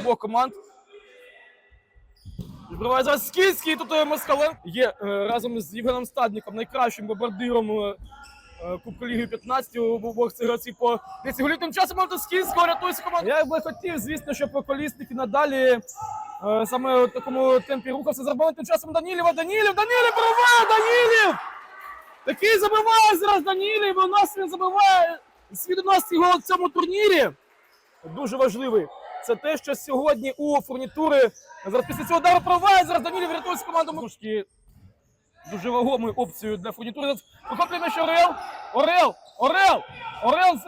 Обох команд. Відбиває Скільський, тут е, Москален є е, разом з Євгеном Стадником найкращим бомбардиром е, Кубку Ліги 15 у обох цих гравців по десятилітнім Тим часом Скільського рятується команда. Я би хотів, звісно, щоб колісники надалі саме в такому темпі рухався зробили Тим часом Данілів. Данілів, Данілів прорвав, Данілів! Такий забиває зараз Данілів, і у нас він забиває свій 11 гол в цьому турнірі. Дуже важливий. Це те, що сьогодні у фурнітури зараз після цього удару проває. Зараз Данілів рятується команду Мушки. Дуже вагомою опцією для фурнітури. Зараз Прохоплює Орел. Орел! Орел! Орел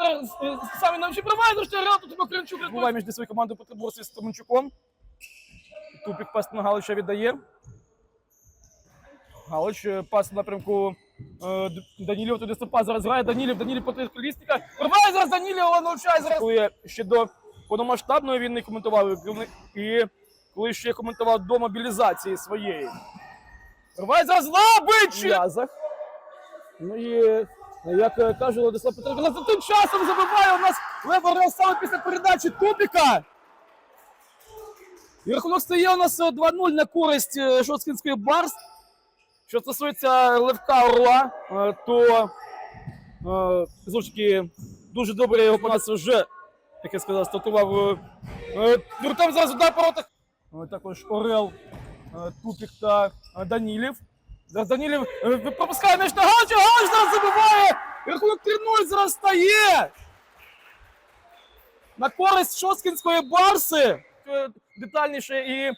саме нам ще проває, тому що Орел тут Макринчук рятує між своєю командою по з Томенчуком. Тупік пас на Галича віддає. Галич е, пас напрямку Данілів туди стопа зараз грає Данілів, Данілів проти колісника. Рває зараз Данілів, навчає зараз. Коли ще до повномасштабної війни коментував і- коли ще коментував до мобілізації своєї. Рває зараз Лабич! Язах. Ну і як е, каже Владислав Петренко, за тим часом забиває у нас Лев Орел саме після передачі Тупіка. І рахунок стає у нас е, 2-0 на користь е, Шоцкінської Барс. Що стосується Левка Орла, е, то е, таки дуже добре його по нас вже, як я сказав, стартував. е, е, зараз по воротах. Також Орел, Тупік та Данілів. Данілів пропускає м'яч на Галича, Галич зараз забиває! Рахунок 3-0 зараз стає! На користь Шоскінської Барси. Детальніше і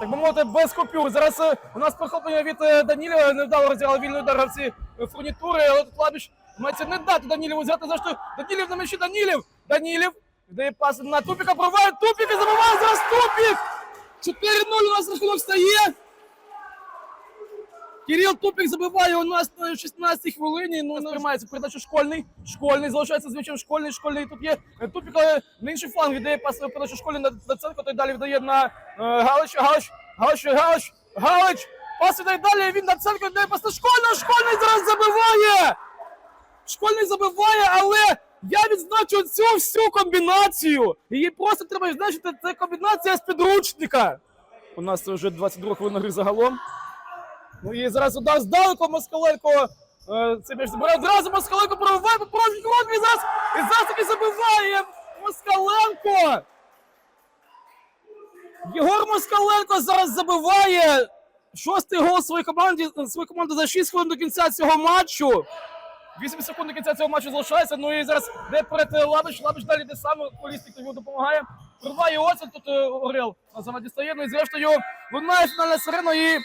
так би мовити, без купюр. Зараз е, у нас прохоплення від е, Данілєва, невдало розіграли вільний удар гравці е, фурнітури, але тут Лабіч мається не дати Данілєву взяти за що. Данілів на мечі Данілів! Данілів! Дає пас на Тупіка, проває Тупік і забиває зараз Тупік! 4-0 у нас рахунок стає. Кирил Тупік забиває у нас на 16-й хвилині. Ну, не тримається передача школьний. Школьний залишається з м'ячем школьний. Школьний тут є е, Тупік, але на інший фланг віддає пас на передачу школьний на Даценко, той далі віддає на е, Галича. Галич, Галич, Галич, Галич. Пас віддає далі, він Даценко віддає пас на школьного. Школьний зараз забиває. Школьний забиває, але я відзначу цю всю комбінацію. Її просто треба відзначити. Це комбінація з підручника. У нас вже 22 хвилина гри загалом. Ну і зараз удар здалеку Москаленко. Е, Це забирає. Одразу Москаленко прориває по порожній і зараз, і зараз таки забиває Москаленко. Єгор Москаленко зараз забиває шостий гол своїй команді, своїй команди за 6 хвилин до кінця цього матчу. 8 секунд до кінця цього матчу залишається. Ну і зараз де перед Лабич, Лабич далі де саме колісник йому допомагає. Прорває Оцен, тут е, Орел на заводі стає. Ну і зрештою лунає фінальна сирена і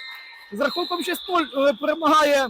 з рахунком 6-0 е, перемагає